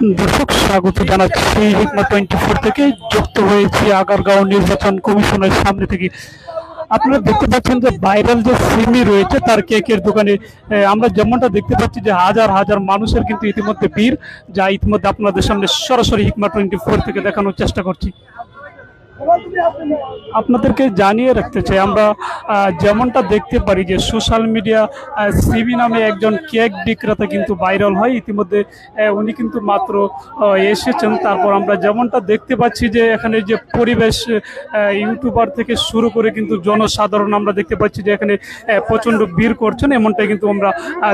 দর্শক, স্বাগত জানাচ্ছি হিকমা টোয়েন্টি ফোর থেকে। যুক্ত হয়েছি আগারগাঁও নির্বাচন কমিশনের সামনে থেকে। আপনারা দেখতে পাচ্ছেন যে ভাইরাল যে সিমি রয়েছে, তার কেকের দোকানে আমরা যেমনটা দেখতে পাচ্ছি যে হাজার হাজার মানুষের কিন্তু ইতিমধ্যে ভিড়, যা ইতিমধ্যে আপনাদের সামনে সরাসরি হিকমা টোয়েন্টি ফোর থেকে দেখানোর চেষ্টা করছি। আপনাদেরকে জানিয়ে রাখতে চাই, আমরা যেমনটা দেখতে পারি যে সোশ্যাল মিডিয়া সিবি নামে একজন কেক বিক্রেতা কিন্তু ভাইরাল হয়। ইতিমধ্যে উনি কিন্তু মাত্র এসেছেন। তারপর আমরা যেমনটা দেখতে পাচ্ছি যে এখানে যে পরিবেশ ইউটিউবার থেকে শুরু করে কিন্তু জনসাধারণ আমরা দেখতে পাচ্ছি যে এখানে প্রচণ্ড ভিড় করছেন। এমনটাই কিন্তু আমরা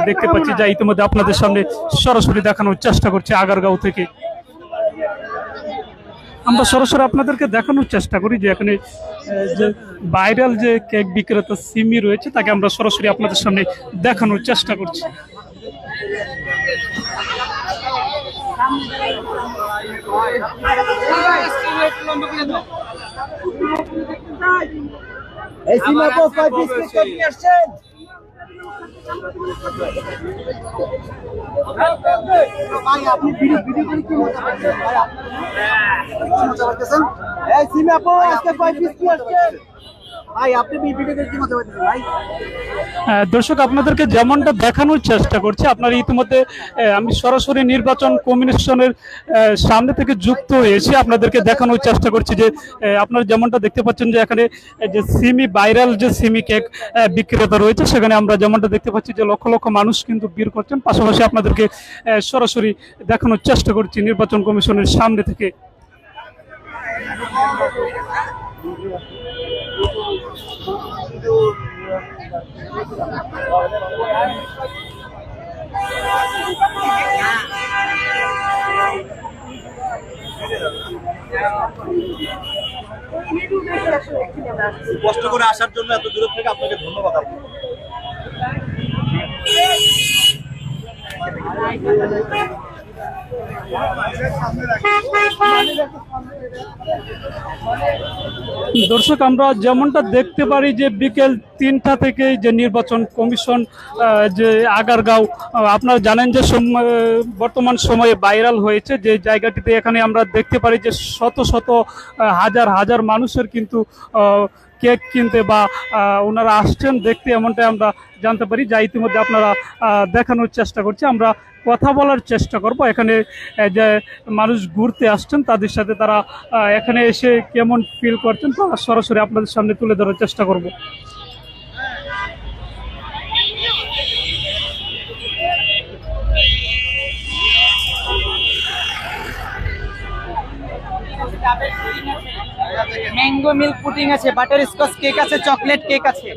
দেখতে পাচ্ছি। যা ইতিমধ্যে আপনাদের সামনে সরাসরি দেখানোর চেষ্টা করছি আগারগাঁও থেকে। আমরা সরাসরি আপনাদেরকে দেখানোর চেষ্টা করি যে এখানে যে ভাইরাল যে কেক বিক্রেতা সিমি রয়েছে, তাকে আমরা সরাসরি আপনাদের সামনে দেখানোর চেষ্টা করছি। এই সিমা পিস পিস নিয়ে আসছেন? ভাই আপনি ভিডিও ভিডিও করে কি মজা পাচ্ছেন ভাই আপনি কি মজা পাচ্ছেন এই সিমা আপু আজকে কয় পিস কি আসছেন ভাই দর্শক, আপনাদেরকে যেমনটা দেখানোর চেষ্টা করছি, আপনারা ইতিমধ্যে আমি সরাসরি নির্বাচন কমিশনের সামনে থেকে যুক্ত হয়েছি আপনাদেরকে দেখানোর চেষ্টা করছি যে আপনারা যেমনটা দেখতে পাচ্ছেন যে এখানে যে সিমি ভাইরাল যে সিমি কেক বিক্রেতা রয়েছে, সেখানে আমরা যেমনটা দেখতে পাচ্ছি যে লক্ষ লক্ষ মানুষ কিন্তু ভিড় করছেন। পাশাপাশি আপনাদেরকে সরাসরি দেখানোর চেষ্টা করছি নির্বাচন কমিশনের সামনে থেকে। কষ্ট করে আসার জন্য এত দূর থেকে আপনাকে ধন্যবাদ দর্শক, আমরা যেমনটা দেখতে পারি যে বিকেল তিনটা থেকে যে নির্বাচন কমিশন যে আগারগাঁও আপনারা জানেন যে বর্তমান সময়ে ভাইরাল হয়েছে। যে জায়গাটিতে এখানে আমরা দেখতে পারি যে শত শত হাজার হাজার মানুষের কিন্তু কেক কিনতে বা ওনারা আসছেন দেখতে, এমনটাই আমরা জানতে পারি। যা ইতিমধ্যে আপনারা দেখানোর চেষ্টা করছি। আমরা কথা বলার চেষ্টা করব। এখানে যে মানুষ ঘুরতে আসছেন, তাদের সাথে তারা এখানে এসে কেমন ফিল করছেন, তা সরাসরি আপনাদের সামনে তুলে ধরার চেষ্টা করব। ম্যাঙ্গো মিল্ক পুটিং আছে বাটার স্কচ কেক আছে চকলেট কেক আছে।